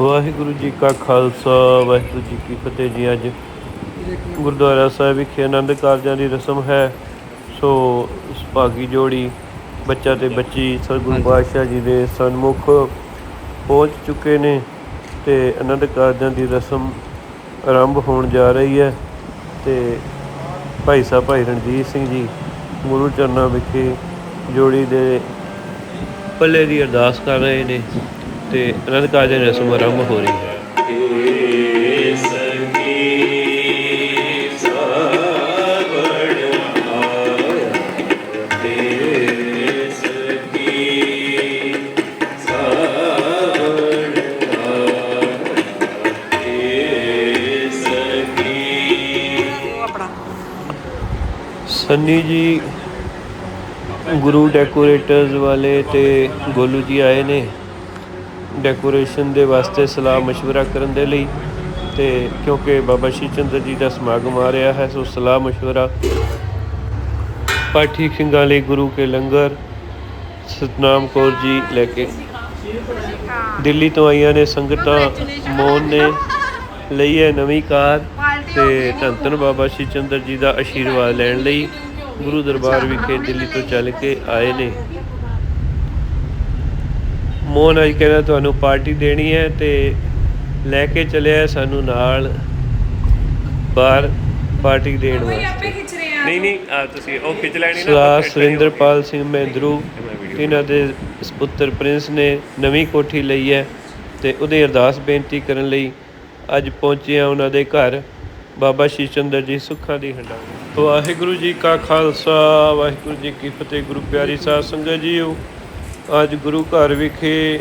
ਵਾਹਿਗੁਰੂ ਜੀ ਕਾ ਖਾਲਸਾ ਵਾਹਿਗੁਰੂ ਜੀ ਕੀ ਫਤਿਹ ਜੀ। ਅੱਜ ਗੁਰਦੁਆਰਾ ਸਾਹਿਬ ਵਿਖੇ ਆਨੰਦ ਕਾਰਜਾਂ ਦੀ ਰਸਮ ਹੈ। ਸੋ ਸੁਭਾਗੀ ਜੋੜੀ ਬੱਚਾ ਤੇ ਬੱਚੀ ਸਤਿਗੁਰੂ ਪਾਤਸ਼ਾਹ ਜੀ ਦੇ ਸਨਮੁਖ ਪਹੁੰਚ ਚੁੱਕੇ ਨੇ ਤੇ ਆਨੰਦ ਕਾਰਜਾਂ ਦੀ ਰਸਮ ਆਰੰਭ ਹੋਣ ਜਾ ਰਹੀ ਹੈ। ਤੇ ਭਾਈ ਸਾਹਿਬ ਭਾਈ ਰਣਜੀਤ ਸਿੰਘ ਜੀ ਗੁਰੂ ਚਰਨਾਂ ਵਿਖੇ ਜੋੜੀ ਦੇ ਪੱਲੇ ਦੀ ਅਰਦਾਸ ਕਰ ਰਹੇ ਨੇ। ਤੇ ਆਨੰਦ ਕਾਰਜਾਂ ਦੀ ਰਸਮ ਆਰੰਭ ਹੋ ਰਹੀ ਹੈ। ਸੰਨੀ ਜੀ, ਗੁਰੂ ਡੈਕੋਰੇਟਰਸ ਵਾਲੇ ਤੇ ਗੋਲੂ ਜੀ ਆਏ ਨੇ। ਡੈਕੋਰੇਸ਼ਨ ਦੇ ਵਾਸਤੇ ਸਲਾਹ مشورہ ਕਰਨ ਦੇ ਲਈ ਤੇ ਕਿਉਂਕਿ ਬਾਬਾ ਸ਼੍ਰੀ ਚੰਦਰ ਜੀ ਦਾ ਸਮਾਗਮ ਆ ਰਿਹਾ ਹੈ ਸੋ ਸਲਾਹ مشورہ ਪਾਠੀ ਸਿੰਘਾਂ ਲਈ ਗੁਰੂ ਕੇ ਲੰਗਰ ਸਤਨਾਮ ਕੌਰ ਜੀ ਲੈ ਕੇ ਦਿੱਲੀ ਤੋਂ ਆਈਆਂ ਨੇ ਸੰਗਤਾਂ ਮੋਹਨ ਨੇ ਲਈ ਹੈ ਨਵੀਂ ਕਾਰ ਤੇ ਧੰਨ ਧੰਨ ਬਾਬਾ ਸ਼੍ਰੀ ਚੰਦਰ ਜੀ ਦਾ ਆਸ਼ੀਰਵਾਦ ਲੈਣ ਲਈ ਗੁਰੂ ਦਰਬਾਰ ਵਿਖੇ ਦਿੱਲੀ ਤੋਂ ਚੱਲ ਕੇ ਆਏ ਨੇ ਮੋਹਨ ਅੱਜ ਕਹਿੰਦਾ ਤੁਹਾਨੂੰ ਪਾਰਟੀ ਦੇਣੀ ਹੈ ਤੇ ਲੈ ਕੇ ਚੱਲਿਆ ਸਾਨੂੰ ਨਾਲ ਬਾਹਰ ਪਾਰਟੀ ਦੇਣ ਵਾਸਤੇ। ਆਪੇ ਖਿੱਚ ਰਹੇ ਆ। ਨਹੀਂ ਨਹੀਂ ਆ ਤੁਸੀਂ ਉਹ ਖਿੱਚ ਲੈਣੀ ਨਾ ਸੁਰਿੰਦਰਪਾਲ ਸਿੰਘ ਮਹਿੰਦਰੂ ਇਹਨਾਂ ਦੇ ਸੁਪੁੱਤਰ ਪ੍ਰਿੰਸ ਨੇ ਨਵੀਂ ਕੋਠੀ ਲਈ ਹੈ ਤੇ ਉਹਦੇ ਅਰਦਾਸ ਬੇਨਤੀ ਕਰਨ ਲਈ ਅੱਜ ਪਹੁੰਚੇ ਆ ਉਹਨਾਂ ਦੇ ਘਰ। ਬਾਬਾ ਸ਼੍ਰੀ ਚੰਦਰ ਜੀ ਸੁੱਖਾਂ ਦੀ ਹੰਡਾ ਵਾਹਿਗੁਰੂ ਜੀ ਕਾ ਖਾਲਸਾ ਵਾਹਿਗੁਰੂ ਜੀ ਕੀ ਫਤਿਹ ਗੁਰੂ ਪਿਆਰੀ ਸਾਧ ਸੰਗਤ ਜੀਓ। ਅੱਜ ਗੁਰੂ ਘਰ ਵਿਖੇ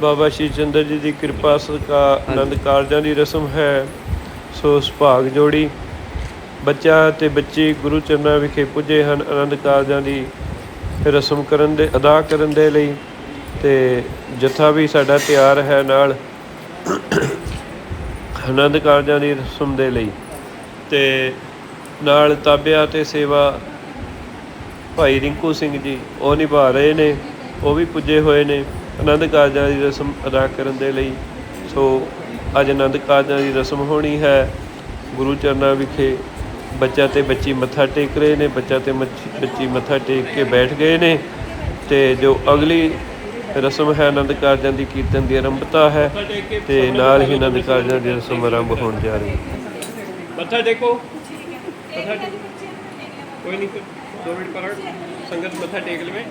ਬਾਬਾ ਸ਼੍ਰੀ ਚੰਦਰ ਜੀ ਦੀ ਕਿਰਪਾ ਸਦਕਾ ਆਨੰਦ ਕਾਰਜਾਂ ਦੀ ਰਸਮ ਹੈ ਸੋ ਸੁਭਾਗ ਜੋੜੀ ਬੱਚਾ ਤੇ ਬੱਚੀ ਗੁਰੂ ਚਰਨਾਂ ਵਿਖੇ ਪੁੱਜੇ ਹਨ ਆਨੰਦ ਕਾਰਜਾਂ ਦੀ ਰਸਮ ਕਰਨ ਦੇ ਅਦਾ ਕਰਨ ਦੇ ਲਈ ਤੇ ਜਥਾ ਵੀ ਸਾਡਾ ਤਿਆਰ ਹੈ ਨਾਲ ਆਨੰਦ ਕਾਰਜਾਂ ਦੀ ਰਸਮ ਦੇ ਲਈ ਤੇ ਨਾਲ ਤਾਬਿਆ ਤੇ ਸੇਵਾ ਭਾਈ ਰਿੰਕੂ ਸਿੰਘ ਜੀ ਉਹ ਨਿਭਾ ਰਹੇ ਨੇ ਉਹ ਵੀ ਪੁੱਜੇ ਹੋਏ ਨੇ ਆਨੰਦ ਕਾਰਜਾਂ ਦੀ ਰਸਮ ਅਦਾ ਕਰਨ ਦੇ ਲਈ। ਸੋ ਅੱਜ ਆਨੰਦ ਕਾਰਜਾਂ ਦੀ ਰਸਮ ਹੋਣੀ ਹੈ। ਗੁਰੂ ਚਰਨਾਂ ਵਿਖੇ ਬੱਚਾ ਤੇ ਬੱਚੀ ਮੱਥਾ ਟੇਕ ਰਹੇ ਨੇ ਬੱਚਾ ਤੇ ਬੱਚੀ ਮੱਥਾ ਟੇਕ ਕੇ ਬੈਠ ਗਏ ਨੇ ਤੇ ਜੋ ਅਗਲੀ ਰਸਮ ਹੈ ਆਨੰਦ ਕਾਰਜਾਂ ਦੀ ਕੀਰਤਨ ਦੀ ਆਰੰਭਤਾ ਹੈ ਤੇ ਨਾਲ ਹੀ ਆਨੰਦ ਕਾਰਜਾਂ ਦੀ ਰਸਮ ਆਰੰਭ ਹੋਣ ਜਾ ਰਹੀ ਹੈ। ਮੱਥਾ ਟੇਕੋ। ਮੱਥਾ ਟੇਕੋ ਕੋਈ ਨਹੀਂ। ਦੋ ਮਿੰਟ ਪਰ ਸੰਗਤ ਮੱਥਾ ਟੇਕ ਲਵੇ।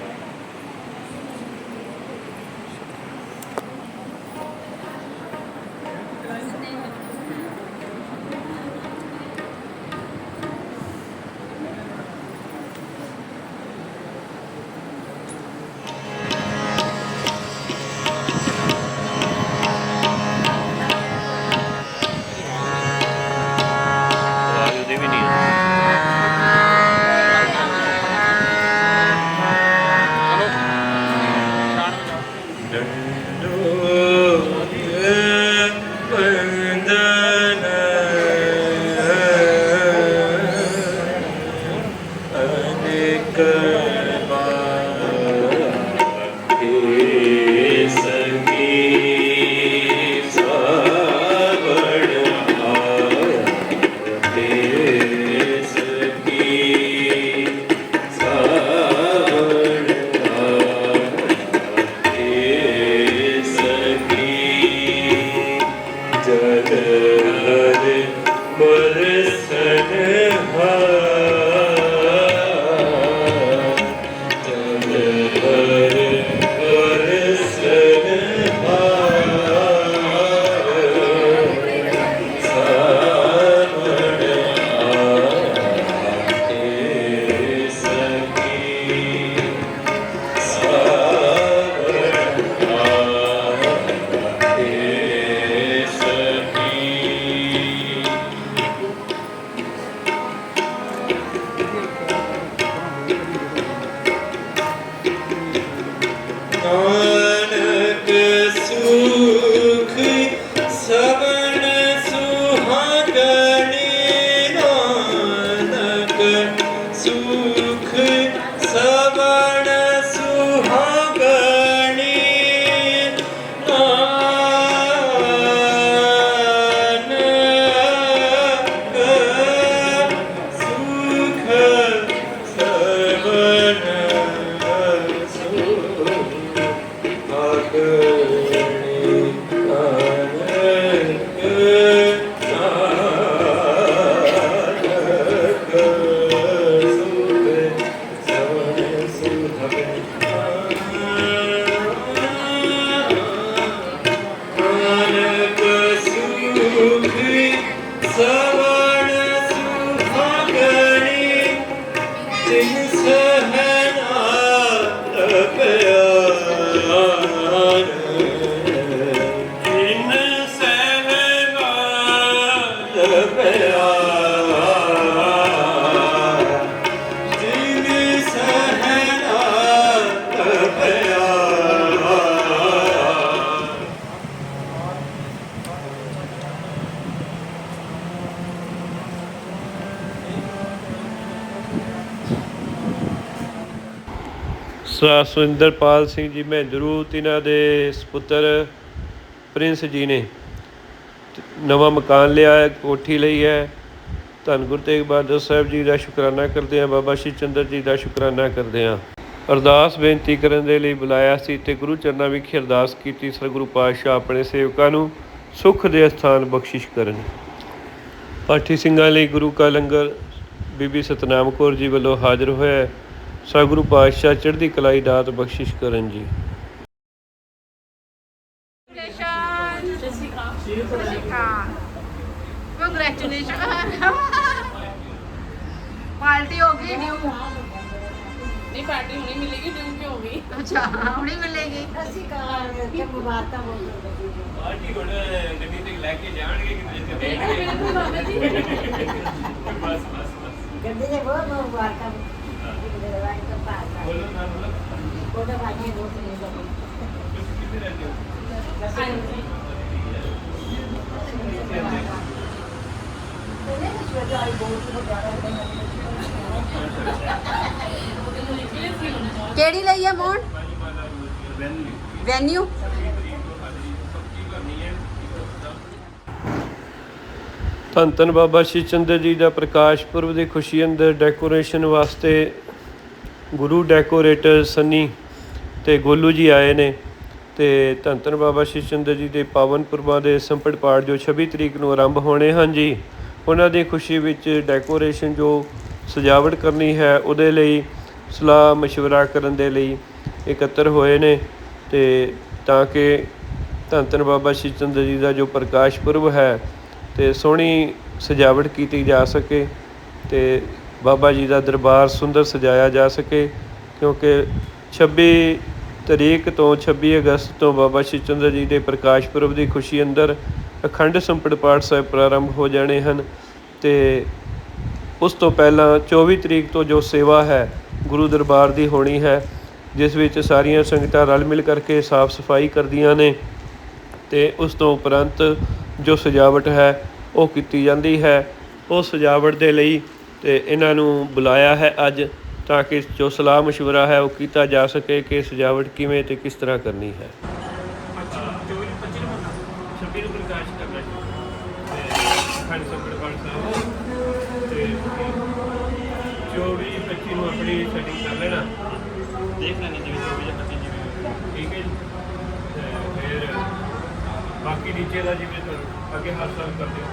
Thank you. ਸੁਰਿੰਦਰਪਾਲ ਸਿੰਘ ਜੀ ਮਹਿੰਦਰੂ ਤੇ ਇਹਨਾਂ ਦੇ ਸੁਪੁੱਤਰ ਪ੍ਰਿੰਸ ਜੀ ਨੇ। ਨਵਾਂ ਮਕਾਨ ਲਿਆ ਹੈ, ਕੋਠੀ ਲਈ ਹੈ। ਧੰਨ ਗੁਰੂ ਤੇਗ ਬਹਾਦਰ ਸਾਹਿਬ ਜੀ ਦਾ ਸ਼ੁਕਰਾਨਾ ਕਰਦੇ ਹਾਂ, ਬਾਬਾ ਸ਼੍ਰੀ ਚੰਦਰ ਜੀ ਦਾ ਸ਼ੁਕਰਾਨਾ ਕਰਦੇ ਹਾਂ। ਅਰਦਾਸ ਬੇਨਤੀ ਕਰਨ ਦੇ ਲਈ ਬੁਲਾਇਆ ਸੀ ਤੇ ਗੁਰੂ ਚਰਨਾਂ ਵਿਖੇ ਅਰਦਾਸ ਕੀਤੀ ਸਤਿਗੁਰੂ ਪਾਤਸ਼ਾਹ ਆਪਣੇ ਸੇਵਕਾਂ ਨੂੰ ਸੁਖ ਦੇ ਸਥਾਨ ਬਖਸ਼ਿਸ਼ ਕਰਨ। ਪਾਠੀ ਸਿੰਘਾਂ ਲਈ ਗੁਰੂ ਕਾ ਲੰਗਰ ਬੀਬੀ ਸਤਨਾਮ ਕੌਰ ਜੀ ਵੱਲੋਂ ਹਾਜ਼ਰ ਹੋਇਆ ਸਤਿਗੁਰੂ ਪਾਤਸ਼ਾਹ ਚੜ੍ਹਦੀ ਕਲਾਈ ਦਾਤ ਬਖਸ਼ਿਸ਼ ਕਰਨ ਜੀ। ਕੰਗ੍ਰੈਚੁਲੇਸ਼ਨ ਪਾਰਟੀ ਹੋ ਗਈ ਨਿਊ ਨਹੀਂ ਪਾਰਟੀ ਹੁਣੀ ਮਿਲੇਗੀ ਡਿਊ ਕਿਉਂ ਹੋਗੀ ਅੱਛਾ ਹੁਣੀ ਮਿਲੇਗੀ? ਅਸੀਂ ਕਾਰ ਕੇ ਮੁਬਾਰਕਾਂ ਬੋਲ ਪਾਰਟੀ ਹੁਣ ਗੱਡੀ ਤੇ ਲੈ ਕੇ ਜਾਣਗੇ ਕਿਤੇ ਬਿਲਕੁਲ ਬਾਬਾ ਜੀ। ਬਸ ਬਸ ਕਹਿੰਦੇ ਨੇ ਬਹੁਤ ਬਹੁਤ ਮੁਬਾਰਕਾਂ। ਮੇਰੇ ਵਾਂਗ ਤਾਂ ਪਾਸ ਕਿਹੜੀ ਲਈ ਹੈ ਮੋਹਨ? ਵੈਨਿਊ ਧੰਨ ਧੰਨ ਬਾਬਾ ਸ਼੍ਰੀ ਚੰਦਰ ਜੀ ਦਾ ਪ੍ਰਕਾਸ਼ ਪੁਰਬ ਦੀ ਖੁਸ਼ੀ ਅੰਦਰ ਡੈਕੋਰੇਸ਼ਨ ਵਾਸਤੇ ਗੁਰੂ ਡੈਕੋਰੇਟਰ ਸੰਨੀ ਤੇ ਗੋਲੂ ਜੀ ਆਏ ਨੇ ਤੇ ਧੰਨ ਧੰਨ ਬਾਬਾ ਸ਼੍ਰੀ ਚੰਦਰ ਜੀ ਦੇ ਪਾਵਨ ਪੁਰਬਾਂ ਦੇ ਸੰਪਟ ਪਾਠ ਜੋ 26 ਤਰੀਕ ਨੂੰ ਆਰੰਭ ਹੋਣੇ ਹਨ ਜੀ ਉਹਨਾਂ ਦੀ ਖੁਸ਼ੀ ਵਿੱਚ ਡੈਕੋਰੇਸ਼ਨ ਜੋ ਸਜਾਵਟ ਕਰਨੀ ਹੈ ਉਹਦੇ ਲਈ ਸਲਾਹ مشورہ ਕਰਨ ਦੇ ਲਈ ਇਕੱਤਰ ਹੋਏ ਨੇ ਤੇ ਤਾਂ ਕਿ ਧੰਨ ਧੰਨ ਬਾਬਾ ਸ਼੍ਰੀ ਚੰਦਰ ਜੀ ਦਾ ਜੋ ਪ੍ਰਕਾਸ਼ ਪੁਰਬ ਹੈ ਤੇ ਸੋਹਣੀ ਸਜਾਵਟ ਕੀਤੀ ਜਾ ਸਕੇ ਤੇ ਬਾਬਾ ਜੀ ਦਾ ਦਰਬਾਰ ਸੁੰਦਰ ਸਜਾਇਆ ਜਾ ਸਕੇ, ਕਿਉਂਕਿ 26 ਤਰੀਕ ਤੋਂ 26 ਅਗਸਤ ਤੋਂ ਬਾਬਾ ਸ਼੍ਰੀ ਚੰਦਰ ਜੀ ਦੇ ਪ੍ਰਕਾਸ਼ ਪੁਰਬ ਦੀ ਖੁਸ਼ੀ ਅੰਦਰ ਅਖੰਡ ਸੰਪਟ ਪਾਠ ਸਾਹਿਬ ਪ੍ਰਾਰੰਭ ਹੋ ਜਾਣੇ ਹਨ ਤੇ ਉਸ ਤੋਂ ਪਹਿਲਾਂ 24 ਤਰੀਕ ਤੋਂ ਜੋ ਸੇਵਾ ਹੈ, ਗੁਰੂ ਦਰਬਾਰ ਦੀ ਹੋਣੀ ਹੈ, ਜਿਸ ਵਿੱਚ ਸਾਰੀਆਂ ਸੰਗਤਾਂ ਰਲ ਮਿਲ ਕਰਕੇ ਸਾਫ਼ ਸਫ਼ਾਈ ਕਰਦੀਆਂ ਨੇ ਤੇ ਉਸ ਤੋਂ ਉਪਰੰਤ ਜੋ ਸਜਾਵਟ ਹੈ, ਉਹ ਕੀਤੀ ਜਾਂਦੀ ਹੈ। ਉਹ ਸਜਾਵਟ ਦੇ ਲਈ ਤੇ ਇਹਨਾਂ ਨੂੰ ਬੁਲਾਇਆ ਹੈ ਅੱਜ ਤਾਂ ਕਿ ਜੋ ਸਲਾਹ مشورہ ਹੈ ਉਹ ਕੀਤਾ ਜਾ ਸਕੇ ਕਿ ਸਜਾਵਟ ਕਿਵੇਂ ਤੇ ਕਿਸ ਤਰ੍ਹਾਂ ਕਰਨੀ ਹੈ 24 25 ਨੂੰ 26 ਨੂੰ ਪ੍ਰਕਾਸ਼ ਕਰਨਾ ਤੇ ਖੰਡ ਸੰਪੜ ਪਾਠ ਸਾਹਿਬ ਤੇ 24 25 ਨੂੰ ਆਪਣੀ ਸੈਟਿੰਗ ਕਰ ਲੈਣਾ ਦੇਖ ਲੈਣੀ ਜਿਵੇਂ 24 ਜਾਂ 25 ਜਿਵੇਂ ਠੀਕ ਹੈ ਜੀ ਤੇ ਫਿਰ ਬਾਕੀ ਨੀਚੇ ਦਾ ਜਿਵੇਂ ਤੁਹਾਨੂੰ ਅੱਗੇ ਹੱਥ ਸਾਫ ਕਰ ਦਿਓ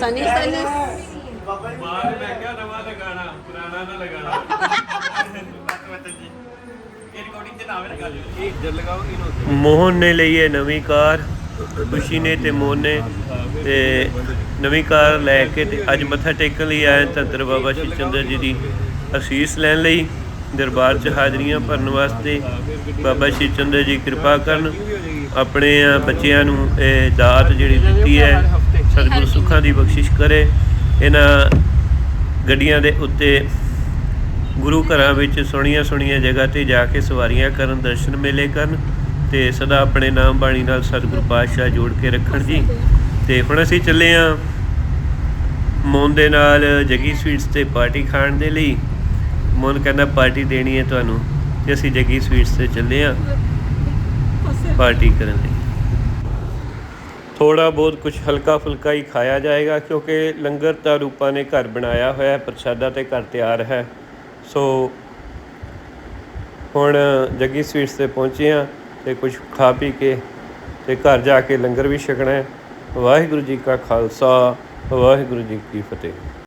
ਸਨੀ ਸਨੀ ਮਾਰ ਮੈਂ ਕਿਹਾ ਨਵਾਂ ਲਗਾਣਾ ਪੁਰਾਣਾ ਨਾ ਲਗਾਣਾ। ਮੋਹਨ ਨੇ ਲਈ ਹੈ ਨਵੀਂ ਕਾਰ ਖੁਸ਼ੀ ਨੇ ਤੇ ਮੋਹਨ ਨੇ ਤੇ ਨਵੀਂ ਕਾਰ ਲੈ ਕੇ ਤੇ ਅੱਜ ਮੱਥਾ ਟੇਕਣ ਲਈ ਆਏ ਧੰਦਰ ਬਾਬਾ ਸ਼੍ਰੀ ਚੰਦਰ ਜੀ ਦੀ ਅਸੀਸ ਲੈਣ ਲਈ। ਦਰਬਾਰ 'ਚ ਹਾਜ਼ਰੀਆਂ ਭਰਨ ਵਾਸਤੇ ਬਾਬਾ ਸ਼੍ਰੀ ਚੰਦਰ ਜੀ ਕਿਰਪਾ ਕਰਨ, ਆਪਣੇ ਬੱਚਿਆਂ ਨੂੰ ਇਹ ਦਾਤ ਜਿਹੜੀ ਦਿੱਤੀ ਹੈ, ਸਤਿਗੁਰ ਸੁੱਖਾਂ ਦੀ ਬਖਸ਼ਿਸ਼ ਕਰੇ। ਇਹਨਾਂ ਗੱਡੀਆਂ ਦੇ ਉੱਤੇ ਗੁਰੂ ਘਰਾਂ ਵਿੱਚ ਸੋਹਣੀਆਂ ਸੋਹਣੀਆਂ ਜਗ੍ਹਾ ਤੇ ਜਾ ਕੇ ਸਵਾਰੀਆਂ ਕਰਨ, ਦਰਸ਼ਨ ਮੇਲੇ ਕਰਨ ਤੇ ਸਦਾ ਆਪਣੇ ਨਾਮ ਬਾਣੀ ਨਾਲ ਸਤਿਗੁਰੂ ਪਾਤਸ਼ਾਹ ਜੋੜ ਕੇ ਰੱਖਣ ਜੀ। ਤੇ ਹੁਣ ਅਸੀਂ ਚੱਲੇ ਆ ਮੋਨ ਦੇ ਨਾਲ ਜਗੀ ਸਵੀਟਸ ਤੇ ਪਾਰਟੀ ਖਾਣ ਦੇ ਲਈ। ਮੋਨ ਕਹਿੰਦਾ, ਪਾਰਟੀ ਦੇਣੀ ਹੈ ਤੁਹਾਨੂੰ ਤੇ ਅਸੀਂ ਜੱਗੀ ਸਵੀਟਸ ਤੇ ਚੱਲੇ ਆ ਪਾਰਟੀ ਕਰਨ ਲਈ। ਥੋੜਾ ਬਹੁਤ ਕੁਝ ਹਲਕਾ ਫੁਲਕਾ ਹੀ ਖਾਇਆ ਜਾਏਗਾ ਕਿਉਂਕਿ ਲੰਗਰ ਤਾਂ ਰੂਪਾ ਨੇ ਘਰ ਬਣਾਇਆ ਹੋਇਆ ਹੈ, ਪ੍ਰਸ਼ਾਦਾ ਤੇ ਘਰ ਤਿਆਰ ਹੈ। ਸੋ ਹੁਣ ਜੱਗੀ ਸਵੀਟਸ ਤੇ ਪਹੁੰਚੇ ਆ ਤੇ ਕੁਝ ਖਾ ਪੀ ਕੇ ਤੇ ਘਰ ਜਾ ਕੇ ਲੰਗਰ ਵੀ ਛਕਣਾ ਹੈ। ਵਾਹਿਗੁਰੂ ਜੀ ਕਾ ਖਾਲਸਾ, ਵਾਹਿਗੁਰੂ ਜੀ ਕੀ ਫਤਿਹ।